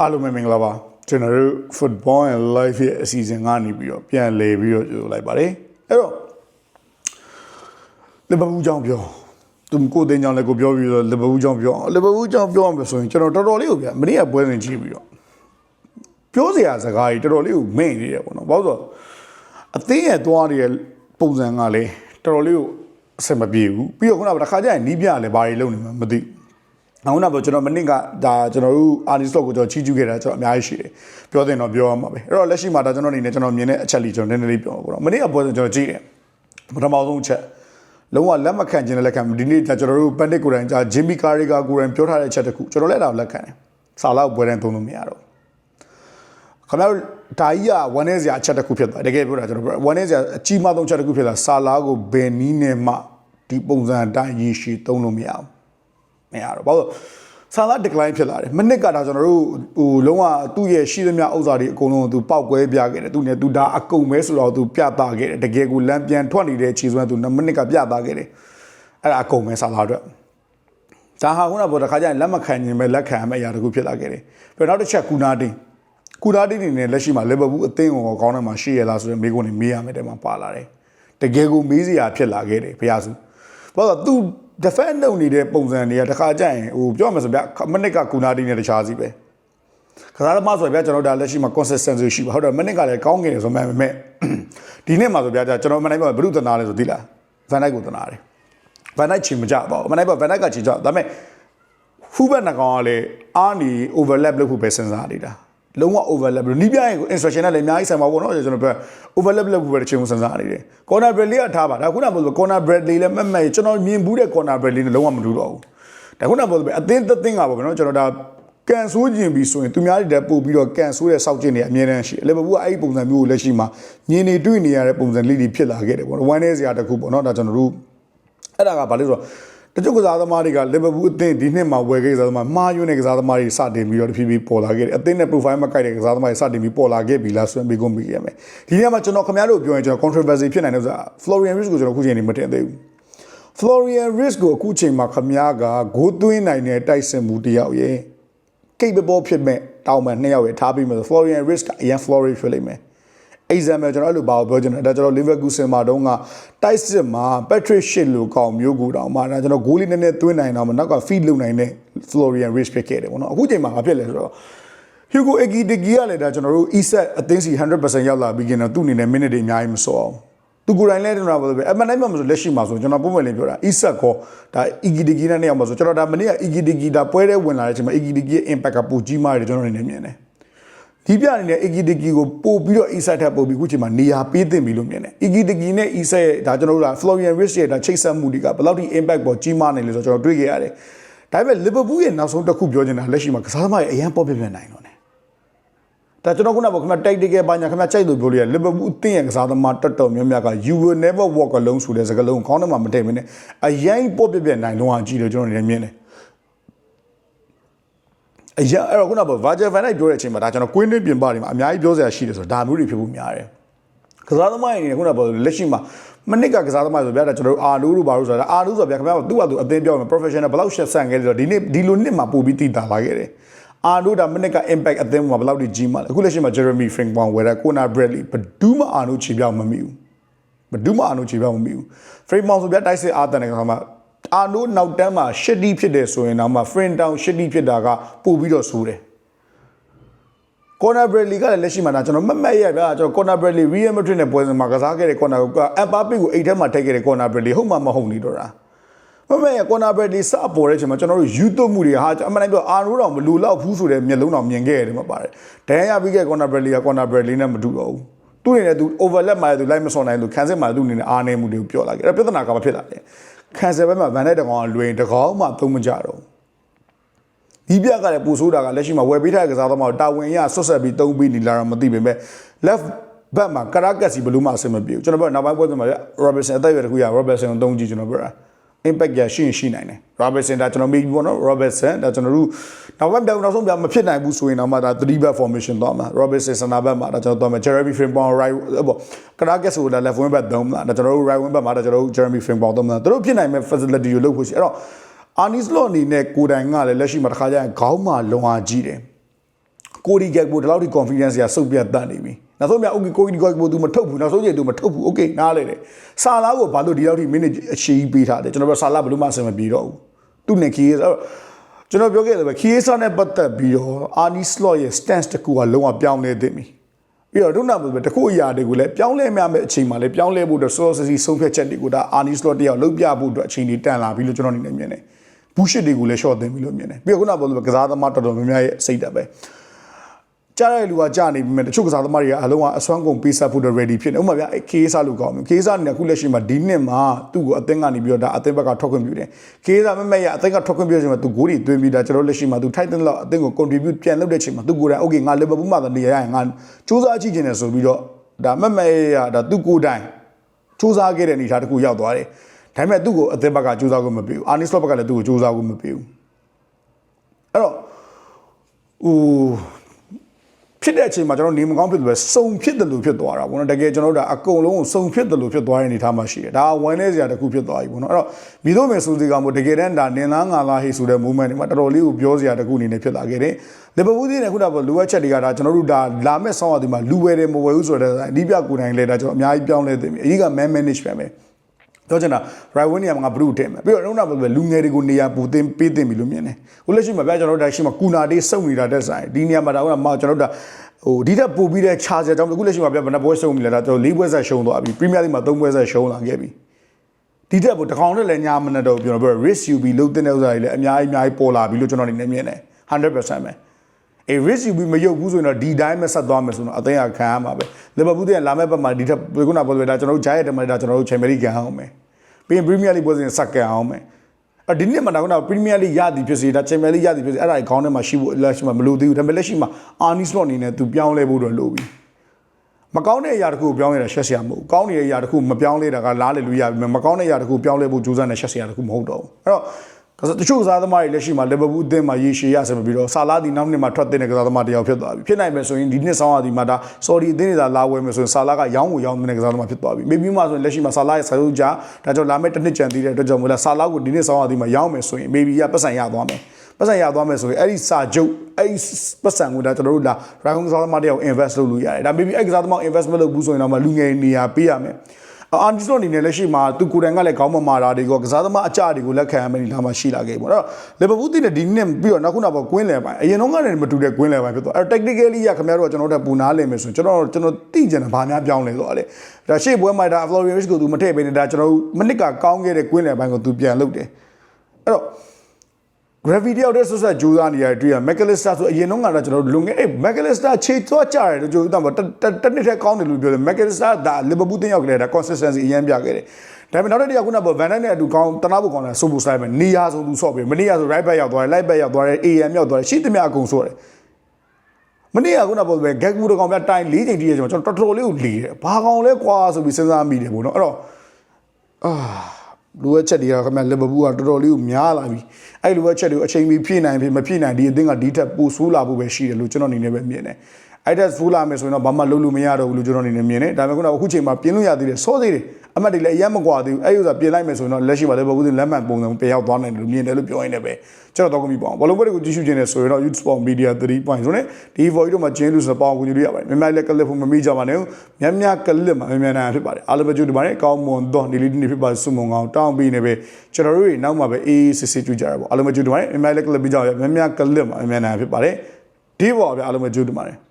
အားလုံးပဲမင်္ဂလာပါကျွန်တော်တို့ football and life ရဲ့အစီအစဉ်ကနေပြီးတော့ပြန်လည်ပြီးတော့ကြိုလိုက်ပါတယ်အဲ့တော့လီဗာပူးကြောင့်ပြောသူကိုတင်ကြောင့်လည်းကိုပြောပြီးတော့လီဗာပူးကြောင့်ပြောလီဗာပူးကြောင့်ပြောအောင်ဆိုရင်ကျွန်တော်တော်တော်လေးကိုဗျမနေ့ကပွဲစဉ်ကြည့်ပြီးတော့ပြောစရာစကားကြီးတော်တော်လေးကိုမင့်နေတယ်ပေါ့နော်ဘာလို့ဆိုတော့အသင်းရဲ့သွားနေတဲ့ပုံစံကလည်းတော်တော်လေးကိုအဆင်မပြေဘူးပြီးတော့ခုနကတစ်ခါကျရင်နီးပြလည်းဘာတွေလုပ်နေမှမသိဘူး အခုနောက်တော့ကျွန်တော်မနစ်ကဒါကျွန်တော်တို့အာနီစတော့ကိုကျွန်တော်ချီးကျူးခဲ့တာကျွန်တော်အများကြီးရှိတယ်ပြောတင်တော့ပြောရမှာပဲအဲ့တော့လက်ရှိမှာဒါကျွန်တော်အနေနဲ့ကျွန်တော်မြင်တဲ့အချက်လေးကျွန်တော်နည်းနည်းလေးပြောပါတော့မနစ်ကပွဲစဉ်ကျွန်တော်ကြည့်တယ်ပထမဆုံးအချက်လုံးဝလက်မခံခြင်းနဲ့လက်ခံဒီနေ့ကျွန်တော်တို့ပန်တစ်ကိုယ်တိုင်ကြာဂျင်မီကာရီကာကိုယ်တိုင်ပြောထားတဲ့အချက်တခုကျွန်တော်လည်းအဲ့ဒါကိုလက်ခံတယ်စာလောက်ပွဲတိုင်းသုံးလို့မရတော့ခင်ဗျားတို့ဒါကြီးကဝမ်းနေစရာအချက်တစ်ခုဖြစ်သွားတကယ်ပြောတာကျွန်တော်ဝမ်းနေစရာအကြီးမားဆုံးအချက်တစ်ခုဖြစ်လာစာလားကိုဘယ်နည်းနဲ့မှဒီပုံစံအတိုင်းရေရှည်သုံးလို့မရဘူး မရတော့ဘာလို့ဆာလာ decline ဖြစ်လာတယ်မနစ်ကဒါကျွန်တော်တို့ဟိုလုံးဝသူ့ရဲ့ရှိသမျှဥစ္စာတွေအကုန်လုံးကိုသူပောက်ကွဲပြခဲ့တယ်သူနဲ့သူဒါအကုန်ပဲဆိုတော့သူပြသခဲ့တယ်တကယ်ကိုလမ်းပြန်ထွက်နေတဲ့ခြေစွမ်းသူမနစ်ကပြသခဲ့တယ်အဲ့ဒါအကုန်ပဲဆာလာအတွက်ဒါဟာခုနကပေါ်တစ်ခါကျရင်လက်မခံခြင်းပဲလက်ခံမယ့်အရာတခုဖြစ်လာခဲ့တယ်ပြီးတော့နောက်တစ်ချက်ကူနာတင်းကူနာတင်းနေနဲ့လက်ရှိမှာလီဗာပူးအသင်းကိုကောင်းတယ်မှာရှိရလားဆိုတဲ့မိကုန်းနေမေးရမယ်တဲ့မှာပါလာတယ်တကယ်ကိုမေးစရာဖြစ်လာခဲ့တယ်ဘုရားစု ဘာလို့သူ defend လုပ်နေတဲ့ပုံစံတွေကတစ်ခါကျရင်ဟိုပြောမှဆိုဗျမနစ်ကကူနာတင်းနဲ့တခြားစီပဲကစားသမားဆိုဗျကျွန်တော်ဒါလက်ရှိမှာ consistency ရှိပါဟုတ်တယ်မနစ်ကလည်းကောင်းနေတယ်ဆိုမှမဲ့ဒီနေ့မှာဆိုဗျကျွန်တော်မနိုင်ပါဘုရုတနာလဲဆိုသိလားဗန်ဒိုက်ကိုတနာတယ်ဗန်ဒိုက်ချင်မကြပါဘူးမနိုင်ပါဗန်ဒိုက်ကချင်ကြဒါပေမဲ့ဖူးဘက်နှကောင်ကလည်းအာနီ overlap လုပ်ဖို့ပဲစဉ်းစားနေတာ လုံးဝ overlap လို့နီးပြရင် instruction နဲ့လည်းအများကြီးဆံပါဘောနော်ကျွန်တော်ပြော overlap လုပ်ဖို့ပဲတစ်ချိန်စဉ်းစားနေတယ် corner break လေးကထားပါဒါခုနကပြော corner break လေးလည်းမက်မက်ကျွန်တော်မြင်ဘူးတဲ့ corner break လေးနဲ့လုံးဝမတူတော့ဘူးဒါခုနကပြောအသင်းသင်းကပါပဲနော်ကျွန်တော်ဒါကန်ဆိုးကျင်ပြီးဆိုရင်သူများတွေတက်ပို့ပြီးတော့ကန်ဆိုးတဲ့စောက်ကျင်တွေအမြဲတမ်းရှိတယ်လေဘဘူးကအဲ့ဒီပုံစံမျိုးကိုလက်ရှိမှာမြင်နေတွေ့နေရတဲ့ပုံစံလေးတွေဖြစ်လာခဲ့တယ်ပေါ့နော်ဝမ်းနေစရာတစ်ခုပေါ့နော်ဒါကျွန်တော်တို့အဲ့ဒါကဘာလို့ဆိုတော့ တချို့ကစားသမားတွေကလီဗာပူးအသင်းဒီနှစ်မှာဝယ်ခဲ့ကစားသမားမှားယွင်းတဲ့ကစားသမားတွေစတင်ပြီးတော့တဖြည်းဖြည်းပေါ်လာခဲ့တယ်အသင်းနဲ့ profile မကိုက်တဲ့ကစားသမားတွေစတင်ပြီးပေါ်လာခဲ့ပြီလားဆိုရင်ပြီးကုန်ပြီရမယ်ဒီနေ့မှာကျွန်တော်ခင်ဗျားတို့ပြောရင်ကျွန်တော် controversy ဖြစ်နိုင်တယ်ဆိုတာ Florian Wirtz ကိုကျွန်တော်ခုချိန်နေမတင်သေးဘူး Florian Wirtz ကိုအခုချိန်မှာခင်ဗျားကဂိုးသွင်းနိုင်တဲ့တိုက်စင်မှုတယောက်ရဲ့ capable ဖြစ်မဲ့တောင်းမှနှစ်ယောက်ရဲ့ထားပြီးမှဆို Florian Wirtz ကအရင် Flory ဖြစ်လိမ့်မယ် example ကျွန်တော်အဲ့လိုဘာကိုပြောချင်လဲဒါကျွန်တော် Leverkusen မှာတုန်းကတိုက်စစ်မှာ Patrick Schick လိုကောင်မျိုးကိုတောင်မှဒါကျွန်တော်ဂိုးလေးနည်းနည်းသွင်းနိုင်တော့မှနောက်က feed လုပ်နိုင်တဲ့ Florian Wirtz ဖြစ်ခဲ့တယ်ပေါ့နော်အခုချိန်မှာမဖြစ်လဲဆိုတော့ Hugo Ekitike ကလည်းဒါကျွန်တော်တို့ ESET အသိစီ100%ရောက်လာပြီးခင်တော့သူ့အနေနဲ့ minute တွေအများကြီးမစောအောင်သူကိုယ်တိုင်လည်းကျွန်တော်ပြောပြအမှန်တိုင်းမှမဆိုလက်ရှိမှာဆိုကျွန်တော်ပုံမှန်လေးပြောတာ ESET ကောဒါ Ekitike နဲ့နေအောင်မဆိုကျွန်တော်ဒါမနေ့က Ekitike ဒါပွဲတဲ့ဝင်လာတဲ့အချိန်မှာ Ekitike ရဲ့ impact ကပိုကြီးမားတယ်ကျွန်တော်အနေနဲ့မြင်တယ် ဒီပြအနေနဲ့ Ekitike ကိုပို့ပြီးတော့ ESET ထပ်ပို့ပြီးခုချိန်မှာနေရာပေးသင့်ပြီလို့မြင်တယ် Ekitike နဲ့ ESET ရဲ့ဒါကျွန်တော်တို့က Florian Wirtz ရဲ့ဒါချိတ်ဆက်မှုတွေကဘယ်လောက်ထိ impact ပေါ်ကြီးမားနေလဲဆိုတော့ကျွန်တော်တွေ့ခဲ့ရတယ်ဒါပေမဲ့ Liverpool ရဲ့နောက်ဆုံးတစ်ခုပြောချင်တာလက်ရှိမှာကစားသမားရဲ့အရန်ပေါ်ပြပြနိုင်တော့တယ်ဒါကျွန်တော်ခုနကပြောခင်ဗျာတိုက်တကယ်ပါညာခင်ဗျာကြိုက်လို့ပြောလို့ရ Liverpool အသင်းရဲ့ကစားသမားတော်တော်များများက you will never walk alone ဆိုတဲ့စကားလုံးခေါင်းထဲမှာမထည့်မနဲ့အရင်ပေါ်ပြပြနိုင်တော့အကြည့်လို့ကျွန်တော်နေမြင်တယ် အရာအဲ့တော့ခုနက Virgil van Dijk ပြောတဲ့အချိန်မှာဒါကျွန်တော်ကွင်းတွင်းပြင်ပတွေမှာအများကြီးပြောစရာရှိတယ်ဆိုတော့ဒါမျိုးတွေဖြစ်ဖို့များတယ်ကစားသမားတွေခုနကပြောလက်ရှိမှာမနစ်ကကစားသမားဆိုဗျာဒါကျွန်တော်တို့အာနူတို့ဘာလို့ဆိုတာအာနူဆိုဗျာခင်ဗျားတို့သူ့ဟာသူအသင်းပြောမယ် professional ဘယ်လောက်ရှက်ဆန်ခဲ့လဲဆိုတော့ဒီနေ့ဒီလိုနှစ်မှာပို့ပြီးတည်တာလာခဲ့တယ်အာနူဒါမနစ်က impact အသင်းမှာဘယ်လောက်ကြီးကြီးမှလဲအခုလက်ရှိမှာ Jeremy Frimpong ဝယ်တဲ့ Conor Bradley ဘဒူးမအာနူခြေပြောင်းမမိဘူးဘဒူးမအာနူခြေပြောင်းမမိဘူး Frimpong ဆိုဗျာတိုက်စစ်အားတန်တဲ့ခါမှာ အာနိုးနောက်တန်းမှာရှစ်တီဖြစ်တယ်ဆိုရင်တော့မှ friend down ရှစ်တီဖြစ်တာကပို့ပြီးတော့ဆိုးတယ် corner bradley ကလည်းလက်ရှိမှာဒါကျွန်တော်မတ်မတ်ရဗျာကျွန်တော် corner bradley real madrid နဲ့ပွဲစဉ်မှာကစားခဲ့တဲ့ corner ကအပပီကိုအိတ်ထဲမှာထည့်ခဲ့တဲ့ corner bradley ဟုတ်မှမဟုတ်နေတော့တာမမရ corner bradley စပေါ်တဲ့အချိန်မှာကျွန်တော်တို့ယူသွမှုတွေဟာအမှန်တမ်းပြောအာနိုးတော်မလူလောက်ဘူးဆိုတဲ့မျက်လုံးတော်မြင်ခဲ့ရတယ်မှာပါတယ်ဒန်ရပြီးခဲ့ corner bradley က corner bradley နဲ့မတူတော့ဘူးသူ့အနေနဲ့သူ overlap မှာသူ light မစော်နိုင်လို့ခံစစ်မှာသူ့အနေနဲ့အားနေမှုတွေကိုပြောလာခဲ့အဲ့ပြဿနာကမဖြစ်လာတယ် ခံစစ်ဘက်မှာဗန်တဲ့တကောင်လွင်တကောင်မှသုံးမကြတော့ဒီပြကလည်းပူဆိုးတာကလက်ရှိမှာဝယ်ပေးထားတဲ့ကစားသမားကိုတာဝန်ရဆွတ်ဆက်ပြီးတုံးပြီးနေလာတော့မသိပေမဲ့ left ဘက်မှာကရာကက်စီဘလူးမှအဆင်မပြေဘူးကျွန်တော်ပြောနောက်ပိုင်းပွဲစဉ်မှာ Robertson အသက်အရွယ်တစ်ခုရ Robertson ကိုတုံးကြည့်ကျွန်တော်ပြောတာ impact ရရှိရင်ရှိနိုင်တယ် Robertson ဒါကျွန်တော်မေးပြီးပေါ့နော် Robertson ဒါကျွန်တော်တို့နောက်ပိုင်းပြောင်းနောက်ဆုံးပြမဖြစ်နိုင်ဘူးဆိုရင်တော့မှဒါ3 back formation သွားမှာ Robertson စနာဘက်မှာဒါကျွန်တော်သွားမှာ Jeremy Frimpong right ပေါ့ကရာကက်ဆိုဒါ left wing back သုံးမှာဒါကျွန်တော်တို့ right wing back မှာဒါကျွန်တော်တို့ Jeremy Frimpong သုံးမှာတို့ဖြစ်နိုင်မဲ့ facility ကိုလုပ်ဖို့ရှိအဲ့တော့အာနီစလော့အနေနဲ့ကိုယ်တိုင်ကလည်းလက်ရှိမှာတစ်ခါကျရင်ခေါင်းမှာလုံအားကြီးတယ်ကိုဒီဂက်ကိုဒီလောက်ထိ confidence ရစုပ်ပြတ်တတ်နေပြီ နောက်ဆုံးမြအိုကေကိုဒီဂက်ကို तू မထုတ်ဘူးနောက်ဆုံးချိန် तू မထုတ်ဘူး okay နားလေတယ်ဆာလာကိုဘာလို့ဒီလောက်ထိ minute အရှိကြီးပေးထားတယ်ကျွန်တော်ပြောဆာလာဘယ်လို့မှအဆင်မပြေတော့ဘူးသူနဲ့ခီးအဲ့တော့ကျွန်တော်ပြောခဲ့တယ်ပဲခီးဆာနဲ့ပတ်သက်ပြီးတော့အာနီစလော့ရဲ့ stance တကူကလုံးဝပြောင်းလဲသင့်ပြီပြီးတော့ဒုနာဘယ်တခုအရာတွေကိုလည်းပြောင်းလဲမြမယ့်အချိန်မှာလည်းပြောင်းလဲဖို့အတွက် source စီဆုံးဖြတ်ချက်တွေကိုဒါအာနီစလော့တယောက်လုံးပြဖို့အတွက်အချိန်ကြီးတန်လာပြီလို့ကျွန်တော်အနေနဲ့မြင်တယ်ဘူးရှစ်တွေကိုလည်း short သိမ်းပြီလို့မြင်တယ်ပြီးတော့ခုနကပြောလို့ကစားသမားတော်တော်များများရဲ့စိတ်ဓာတ်ပဲ ကြားတဲ့လူကကြားနေပြီမဲ့တချို့ကစားသမားတွေကအလုံးကအစွမ်းကုန်ပေးဆက်ဖို့ ready ဖြစ်နေဥပမာဗျာအဲကေးစားလို့ကောင်းတယ်ကေးစားနေအခုလက်ရှိမှာဒီနှစ်မှာသူ့ကိုအသင်းကနေပြီးတော့ဒါအသင်းဘက်ကထွက်ခွင့်ပြုတယ်ကေးစားမမဲ့ရအသင်းကထွက်ခွင့်ပြုချိန်မှာသူဂိုးတွေသွင်းပြီးဒါကျွန်တော်လက်ရှိမှာသူ Titan လောက်အသင်းကို contribute ပြန်လုပ်တဲ့ချိန်မှာသူကိုယ်တိုင် okay ငါ Liverpool မှာနေရရင်ငါစူးစမ်းကြည့်ချင်တယ်ဆိုပြီးတော့ဒါမမဲ့ရဒါသူကိုယ်တိုင်စူးစမ်းခဲ့တဲ့အနေအထားတစ်ခုရောက်သွားတယ်ဒါပေမဲ့သူ့ကိုအသင်းဘက်ကစူးစမ်းခွင့်မပေးဘူးအာနီစလော့ဘက်ကလည်းသူ့ကိုစူးစမ်းခွင့်မပေးဘူးအဲ့တော့ဟို ဖြစ်တဲ့အချိန်မှာကျွန်တော်နေမကောင်းဖြစ်တယ်ပဲစုံဖြစ်တယ်လို့ဖြစ်သွားတာပေါ့နော်တကယ်ကျွန်တော်တို့ဒါအကုန်လုံးကိုစုံဖြစ်တယ်လို့ဖြစ်သွားတဲ့အနေအထားမှာရှိတယ်ဒါကဝမ်းနေစရာတစ်ခုဖြစ်သွားပြီပေါ့နော်အဲ့တော့မိတို့မယ်ဆိုစီကမို့တကယ်တမ်းဒါနင်သားငါသားဟေးဆိုတဲ့ movement တွေမှာတော်တော်လေးကိုပြောစရာတစ်ခုအနေနဲ့ဖြစ်လာခဲ့တယ်လီဗာပူးသည်နဲ့ခုနကလိုအပ်ချက်တွေကဒါကျွန်တော်တို့ဒါလာမဲ့ဆောင်းရသည်မှာလူဝယ်တယ်မဝယ်ဘူးဆိုတဲ့အဓိပြကိုယ်တိုင်လဲဒါကျွန်တော်အများကြီးပြောင်းလဲသိပြီအကြီးက man management ပဲ တော့ကျွန်တော် right wing နေရာမှာငါဘလူးထည့်မယ်ပြီးတော့နောက်နောက်ပဲလူငယ်တွေကိုနေရာပူတင်ပေးတင်ပြီလို့မြင်တယ်ဟိုလက်ရှိမှာဗျာကျွန်တော်တို့ဒါရှိမှာကူနာတေးစုံနေတာတက်ဆိုင်ဒီနေရာမှာဒါကမှကျွန်တော်တို့ဒါဟိုဒီတက်ပို့ပြီးတဲ့ charger ကြောင့်အခုလက်ရှိမှာဗျာဘယ်နှပွဲစုံပြီလဲဒါကျွန်တော်၄ပွဲဆက်ရှုံးသွားပြီ Premier League မှာ၃ပွဲဆက်ရှုံးလာခဲ့ပြီဒီတက်ပို့တကောင်နဲ့လည်းညာမနဲ့တော့ကျွန်တော်ပြော risk UB လုံးတဲ့ဥစ္စာတွေလည်းအများကြီးအများကြီးပေါ်လာပြီလို့ကျွန်တော်အနေနဲ့မြင်တယ်100%ပဲ အေး risk UB မရုပ်ဘူးဆိုရင်တော့ဒီတိုင်းမဆက်သွားမယ်ဆိုတော့အသိအခံရမှာပဲလီဗာပူးတဲ့လာမဲ့ဘက်မှာဒီထက်ခုနပြောပြတာကျွန်တော်တို့ဂျားရဲ့တမန်ဒါကျွန်တော်တို့ချန်ပီယံလိကန်အောင်မယ်ပြီးရင် Premier League ပွဲစဉ်စက္ကန့်အောင်မယ်အဒီနေ့မှာတော့ Premier League ရသည်ဖြစ်စေဒါ Champions League ရသည်ဖြစ်စေအဲ့ဒါခေါင်းထဲမှာရှိဖို့လက်ရှိမှာမလိုသေးဘူးဒါပေမဲ့လက်ရှိမှာ Arnie Slot အနေနဲ့သူပြောင်းလဲဖို့တော့လိုပြီမကောင်းတဲ့အရာတစ်ခုကိုပြောင်းလဲတာရှက်စရာမဟုတ်ဘူးကောင်းနေတဲ့အရာတစ်ခုမပြောင်းလဲတာကလားလေလို့ရပြီမကောင်းတဲ့အရာတစ်ခုပြောင်းလဲဖို့ကြိုးစားနေရှက်စရာတစ်ခုမဟုတ်တော့ဘူးအဲ့တော့ တချို့ကစားသမားတွေလက်ရှိမှာလီဗာပူးအသင်းမှာရေရှည်ရဆင်ပြီးတော့ဆာလာဒီနောက်နှစ်မှာထွက်တဲ့ကစားသမားတယောက်ဖြစ်သွားပြီဖြစ်နိုင်မယ်ဆိုရင်ဒီနှစ်ဆောင်းရဒီမှာဒါဆော်ဒီအသင်းတွေသာလာဝယ်မယ်ဆိုရင်ဆာလာကရောင်းကိုရောင်းတဲ့ကစားသမားဖြစ်သွားပြီမေဘီမှာဆိုရင်လက်ရှိမှာဆာလာရဲ့ဆာလူဂျာဒါကြောင့်လာမယ့်တစ်နှစ်ကြံသေးတဲ့အတွက်ကြောင့်မို့လားဆာလာကိုဒီနှစ်ဆောင်းရဒီမှာရောင်းမယ်ဆိုရင်မေဘီကပတ်စံရသွားမယ်ပတ်စံရသွားမယ်ဆိုရင်အဲ့ဒီစာချုပ်အဲ့ဒီပတ်စံကိုဒါကျွန်တော်တို့လာရိုင်းကစားသမားတယောက် invest လုပ်လို့ရတယ်ဒါမေဘီအဲ့ကစားသမား invest မလုပ်ဘူးဆိုရင်တော့လူငယ်နေရာပေးရမယ် အာဒီဆိုအနေနဲ့လက်ရှိမှာသူကိုယ်တိုင်ကလည်းခေါင်းမမာတာတွေကိုကစားသမားအကြတွေကိုလက်ခံရမယ်ဒီလာမှရှိလာခဲ့ပေါ့အဲ့တော့လီဗာပူးတင်တဲ့ဒီနှစ်ပြီးတော့နောက်ခုနကပေါ့ကွင်းလယ်ပိုင်းအရင်တော့ကလည်းမတူတဲ့ကွင်းလယ်ပိုင်းဖြစ်သွားအဲ့တော့ technically ရခင်ဗျားတို့ကကျွန်တော်တို့ပူနာလည်မယ်ဆိုရင်ကျွန်တော်ကျွန်တော်သိကြတယ်ဘာများပြောင်းလဲဆိုတော့လေဒါရှေ့ပွဲမှာဒါ Florian ကိုသူမထည့်ပေးနေတာကျွန်တော်တို့မနစ်ကကောင်းခဲ့တဲ့ကွင်းလယ်ပိုင်းကိုသူပြန်လုပ်တယ်အဲ့တော့ gravity ရောက်တဲ့ဆွဆက်ကြိုးစားနေရတဲ့တွေ့ရ McAllister ဆိုအရင်တော့ကတော့ကျွန်တော်တို့လွန်ခဲ့တဲ့ McAllister ခြေသွားကြတယ်လို့ကြိုးတော့တစ်နှစ်ထက်ကောင်းတယ်လို့ပြောတယ် McAllister ဒါ Liverpool တင်ရောက်ကြတယ်ဒါ consistency အရင်ပြခဲ့တယ်ဒါပေမဲ့နောက်တစ်တယောက်ခုနက Van Dijk နဲ့အတူကောင်းတနာဖို့ကောင်းတယ်ဆိုဖို့ဆိုင်မယ်နေရာဆိုသူဆော့ပြီမနေရာဆို right back ရောက်သွားတယ် light back ရောက်သွားတယ် AM ရောက်သွားတယ်ရှိသမျှအကုန်ဆော့တယ်မနေ့ကခုနကပြောပဲ gag ဘူးတကောင်ပြတိုင်၄ချိန်တည်းရကျွန်တော်တော်တော်လေးကိုလီတယ်ဘာကောင်လဲကွာဆိုပြီးစဉ်းစားမိတယ်ပေါ့နော်အဲ့တော့အာ လိုအပ်ချက်တွေကခင်ဗျလီဗာပူးကတော်တော်လေးကိုများလာပြီအဲ့လိုအပ်ချက်တွေကိုအချိန်မီဖြည့်နိုင်ပြီမဖြည့်နိုင်ဒီအသင်းကဒီထက်ပိုဆိုးလာဖို့ပဲရှိတယ်လို့ကျွန်တော်အနေနဲ့ပဲမြင်တယ် အဲ့ဒါဆိုးလာမယ်ဆိုရင်တော့ဘာမှလုပ်လို့မရတော့ဘူးလို့ကျွန်တော်အနေနဲ့မြင်တယ်ဒါပေမဲ့ခုနကအခုချိန်မှာပြင်လို့ရသေးတယ်စောသေးတယ်အမှတ်တွေလည်းအရင်မကွာသေးဘူးအဲ့ဥစ္စာပြင်လိုက်မယ်ဆိုရင်တော့လက်ရှိမှာလီဗာပူးကလက်မှတ်ပုံစံပြန်ရောက်သွားနိုင်တယ်လို့မြင်တယ်လို့ပြောရင်းနဲ့ပဲကျွန်တော်တော့ကမိပေါ့ဘောလုံးပွဲတွေကိုကြည့်ရှုခြင်းနဲ့ဆိုရင်တော့ YouTube Sport Media 3.0နဲ့ဒီ voice တို့မှာကျင်းလို့ဆိုတော့ပေါအောင်ကူညီလို့ရပါတယ်မြန်မာလက်ကလစ်ဖို့မမိကြပါနဲ့များများကလစ်မှာများများနိုင်ဖြစ်ပါတယ်အားလုံးပဲကြိုးဒီပါတယ်ကောင်းမွန်တော့ဒီလေးဒီနေ့ဖြစ်ပါစုမုံကောင်တောင်းပြီးနေပဲကျွန်တော်တို့တွေနောက်မှာပဲအေးအေးစစ်စစ်ကြည့်ကြရပါအားလုံးပဲကြိုးဒီပါတယ်မြန်မာလက်ကလစ်ပြီးကြပါများများကလစ်မှာများများနိုင်ဖြစ်ပါတယ်ဒီပေါ်ပဲအားလုံးပဲကြိုးဒီပါတယ်